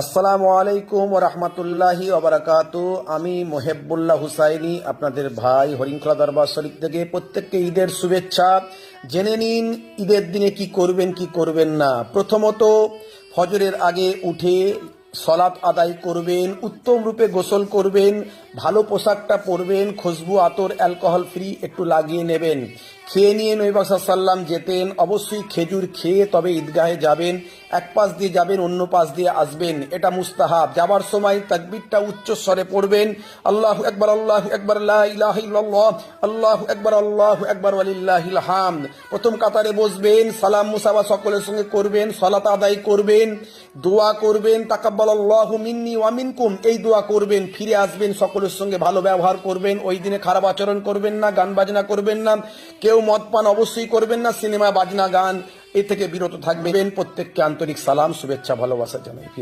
আসসালামু আলাইকুম রহমতুল্লাহি ওবরাকাত আমি মোহেবুল্লাহ হুসাইনি, আপনাদের ভাই হরিংখলা দরবার শরীফ থেকে প্রত্যেককে ঈদের শুভেচ্ছা। জেনে নিন, ঈদের দিনে কি করবেন কি করবেন না। প্রথমত, ফজরের আগে উঠে সলাপ আদায় করবেন, উত্তম রূপে গোসল করবেন ভালো পোশাকটা পরবেন, খুশবু, আতর, অ্যালকোহল ফ্রি, একটু লাগিয়ে নেবেন। খেয়ে নিয়ে নৈবাসা সাল্লাম যেতেন, অবশ্যই খেজুর খেয়ে তবে ঈদগাহে যাবেন। এক পাশ দিয়ে যাবেন, অন্য পাশ দিয়ে আসবেন। এটা মুস্তাহাব। যাবার সময় তাকবিরটা উচ্চ স্বরে পড়বেন। আল্লাহ একবার আল্লাহ একবার ইলাহা আল্লাহ একবার আল্লাহ একবার ওয়ালিল্লাহিল হামদ। প্রথম কাতারে বসবেন, সালাম মুসাবা সকলের সঙ্গে করবেন, সলাত আদায় করবেন, দোয়া করবেন তাকাব্বাল আল্লাহ মিন্নি ওয়া মিনকুম, এই দোয়া করবেন, ফিরে আসবেন সকলের সঙ্গে ভালো ব্যবহার করবেন, ওই দিনে খারাপ আচরণ করবেন না, গান বাজনা করবেন না, কেউ মদ পান অবশ্যই করবেন না, সিনেমা, বাজনা, গান, এ থেকে বিরত থাকবেন। প্রত্যেককে আন্তরিক সালাম, শুভেচ্ছা, ভালোবাসা জানাই।